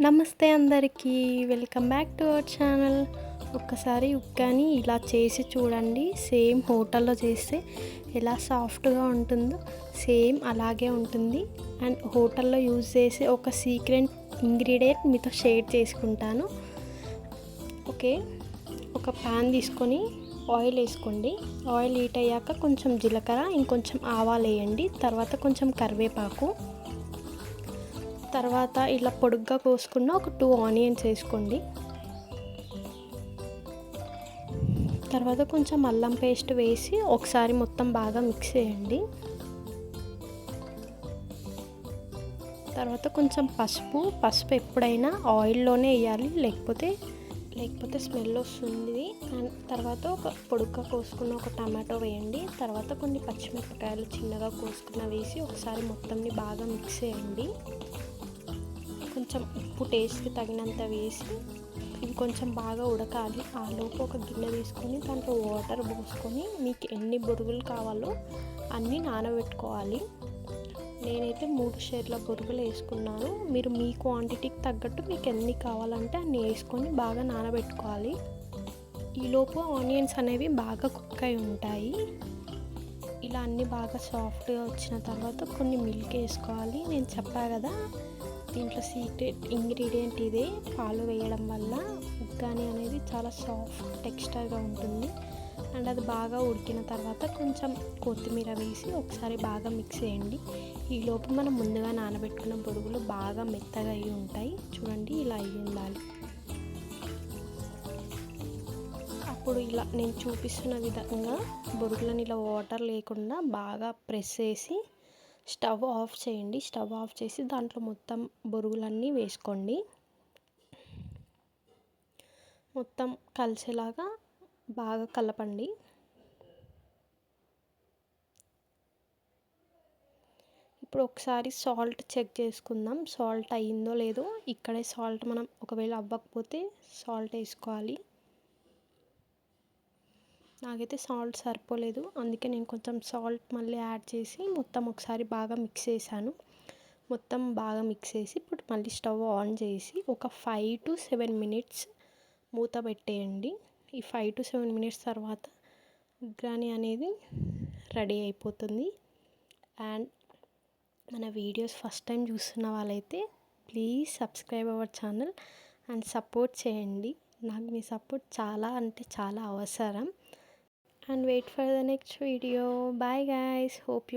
నమస్తే అందరికీ. Welcome back to our channel. ఒక్కసారి ఉక్కని ఇలా చేసి చూడండి. సేమ్ హోటల్లో చేస్తే ఎలా సాఫ్ట్గా ఉంటుందో సేమ్ అలాగే ఉంటుంది. అండ్ హోటల్లో యూజ్ చేసే ఒక సీక్రెట్ ఇంగ్రీడియంట్ మీతో షేర్ చేసుకుంటాను. ఓకే. ఒక ప్యాన్ తీసుకొని ఆయిల్ వేసుకోండి. ఆయిల్ హీట్ అయ్యాక కొంచెం జీలకర్ర ఇంకొంచెం ఆవాలు వేయండి. తర్వాత కొంచెం కరివేపాకు. తర్వాత ఇలా పొడుగ్గా కోసుకున్న ఒక టూ ఆనియన్స్ వేసుకోండి. తర్వాత కొంచెం అల్లం పేస్ట్ వేసి ఒకసారి మొత్తం బాగా మిక్స్ చేయండి. తర్వాత కొంచెం పసుపు పసుపు ఎప్పుడైనా ఆయిల్లోనే వేయాలి లేకపోతే లేకపోతే స్మెల్ వస్తుంది. అండ్ తర్వాత ఒక పొడుగ్గా కోసుకున్న ఒక టమాటో వేయండి. తర్వాత కొన్ని పచ్చిమిరపకాయలు చిన్నగా కోసుకున్న వేసి ఒకసారి మొత్తంని బాగా మిక్స్ చేయండి. కొంచెం ఉప్పు టేస్ట్కి తగినంత వేసి ఇవి కొంచెం బాగా ఉడకాలి. ఆ లోపు ఒక గిన్నె తీసుకొని దాంట్లో వాటర్ పోసుకొని మీకు ఎన్ని బొరుగులు కావాలో అన్నీ నానబెట్టుకోవాలి. నేనైతే మూడు షేర్ల బొరుగులు వేసుకున్నాను. మీరు మీ క్వాంటిటీకి తగ్గట్టు మీకు ఎన్ని కావాలంటే అన్ని వేసుకొని బాగా నానబెట్టుకోవాలి. ఈలోపు ఆనియన్స్ అనేవి బాగా కుక్ అయి ఉంటాయి. ఇలా అన్నీ బాగా సాఫ్ట్గా వచ్చిన తర్వాత కొన్ని మిల్క్ వేసుకోవాలి. నేను చెప్పా కదా దీంట్లో సీక్రెట్ ఇంగ్రీడియంట్ ఇదే. పాలు వేయడం వల్ల ఉగ్గాని అనేది చాలా సాఫ్ట్ టెక్స్చర్గా ఉంటుంది. అండ్ అది బాగా ఉడికిన తర్వాత కొంచెం కొత్తిమీర వేసి ఒకసారి బాగా మిక్స్ చేయండి. ఈ లోపు మనం ముందుగా నానబెట్టుకున్న బొరుగులు బాగా మెత్తగా అయి ఉంటాయి. చూడండి ఇలా అయి ఉండాలి. అప్పుడు ఇలా నేను చూపిస్తున్న విధంగా బొరుగులను ఇలా వాటర్ లేకుండా బాగా ప్రెస్ చేసి స్టవ్ ఆఫ్ చేయండి. స్టవ్ ఆఫ్ చేసి దాంట్లో మొత్తం బొరుగులన్నీ వేసుకోండి. మొత్తం కలిసేలాగా బాగా కలపండి. ఇప్పుడు ఒకసారి సాల్ట్ చెక్ చేసుకుందాం. సాల్ట్ అయ్యిందో లేదో. ఇక్కడే సాల్ట్ మనం ఒకవేళ అవ్వకపోతే సాల్ట్ వేసుకోవాలి. నాకైతే సాల్ట్ సరిపోలేదు. అందుకే నేను కొంచెం సాల్ట్ మళ్ళీ యాడ్ చేసి మొత్తం ఒకసారి బాగా మిక్స్ చేశాను. మొత్తం బాగా మిక్స్ చేసి ఇప్పుడు మళ్ళీ స్టవ్ ఆన్ చేసి ఒక ఫైవ్ టు సెవెన్ మినిట్స్ మూత పెట్టేయండి. ఈ ఫైవ్ టు సెవెన్ మినిట్స్ తర్వాత ఉగ్రాని అనేది రెడీ అయిపోతుంది. అండ్ మన వీడియోస్ ఫస్ట్ టైం చూస్తున్న వాళ్ళైతే please subscribe our channel and support చేయండి. నాకు మీ సపోర్ట్ చాలా అంటే చాలా అవసరం. And wait for the next video. Bye guys. Hope you